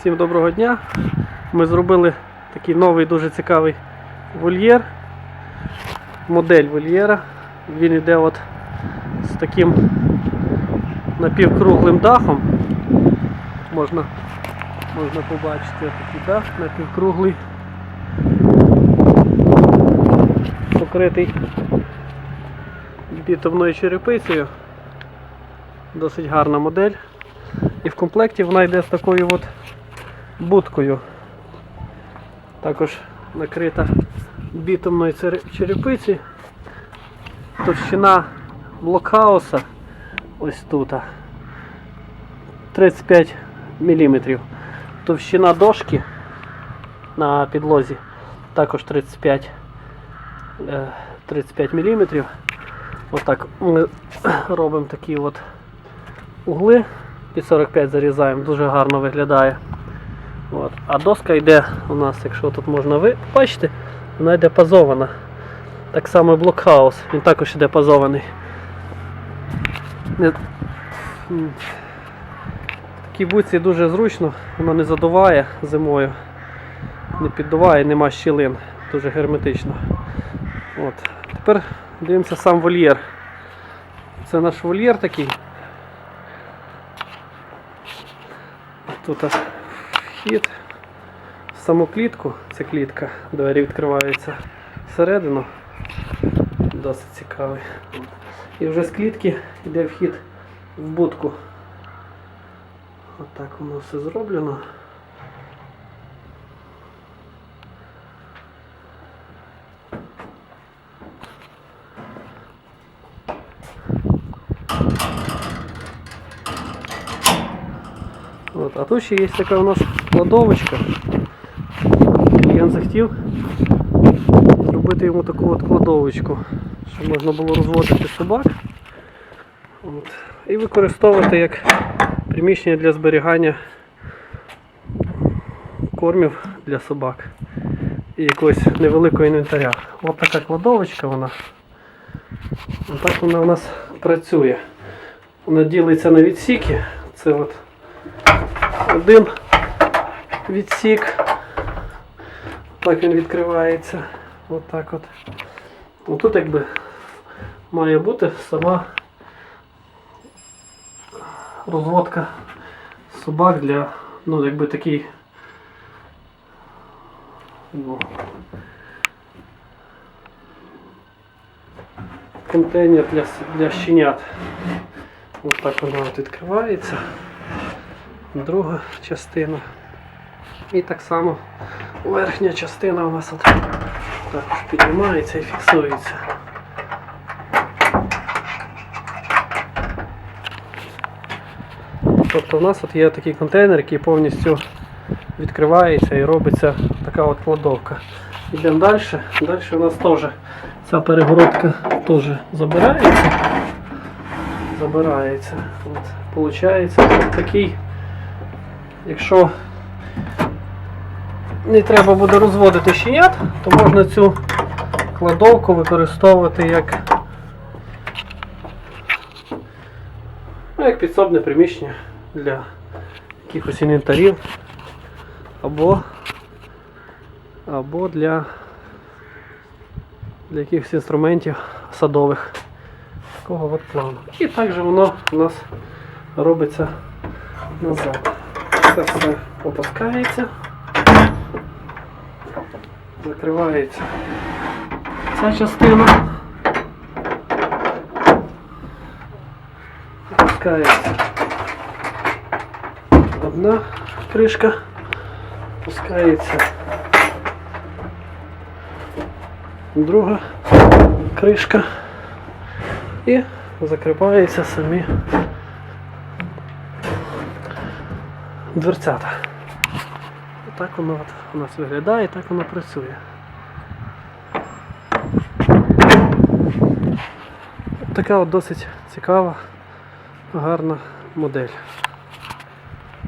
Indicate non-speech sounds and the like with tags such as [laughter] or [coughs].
Всім доброго дня. Ми зробили такий новий дуже цікавий вольєр. Модель вольєра. Він йде от з таким напівкруглим дахом. Можна, можна побачити такий дах напівкруглий. Покритий бітовною черепицею. Досить гарна модель. І в комплекті вона йде з такою от будкою. Також накрита бітумною черепиці. Товщина блокхауса ось тут. 35 мм. Товщина дошки на підлозі також 35, е, 35 мм. Отак ми [coughs] робимо такі от угли під 45 зарізаємо, дуже гарно виглядає. От. А доска йде у нас, якщо тут можна ви бачите, вона йде пазована. Так само блокхаус, він також йде пазований. Не... м, буці дуже зручно, воно не задуває зимою, не піддуває, нема щілин, дуже герметично. От. Тепер дивимося сам вольєр. Це наш вольєр такий. Тут вхід в саму клітку, це клітка, двері відкриваються всередину. Досить цікавий. І вже з клітки йде вхід в будку. Отак воно все зроблено. От, а тут ще є така у нас кладовочка. Клієнт захотів зробити йому таку от кладовочку, щоб можна було розводити собак. От. І використовувати як приміщення для зберігання кормів для собак і якогось невеликого інвентаря. Ось така кладовочка вона. Отак вона у нас працює. Вона ділиться на відсіки. Це от один відсік. Так він відкривається. Отак от. Ну, тут якби має бути сама розводка собак для, ну, якби такий. Ну, контейнер для, для щенят. Ось так вона от відкривається друга частина. І так само верхня частина у нас от також піднімається і фіксується. Тобто у нас от є такий контейнер, який повністю відкривається і робиться така от кладовка. Йдемо далі. Далі у нас теж ця перегородка теж забирається. Забирається. От, Получається такий Якщо не треба буде розводити щенят, то можна цю кладовку використовувати як, ну, як підсобне приміщення для якихось інвентарів або, або для, для якихось інструментів садових. Такого от плану. І також воно у нас робиться назад. Це все опускається, закривається ця частина, опускається одна кришка, опускається друга кришка. І закриваються самі дверцята. Так воно от у нас виглядає, так воно працює. Така от досить цікава, гарна модель.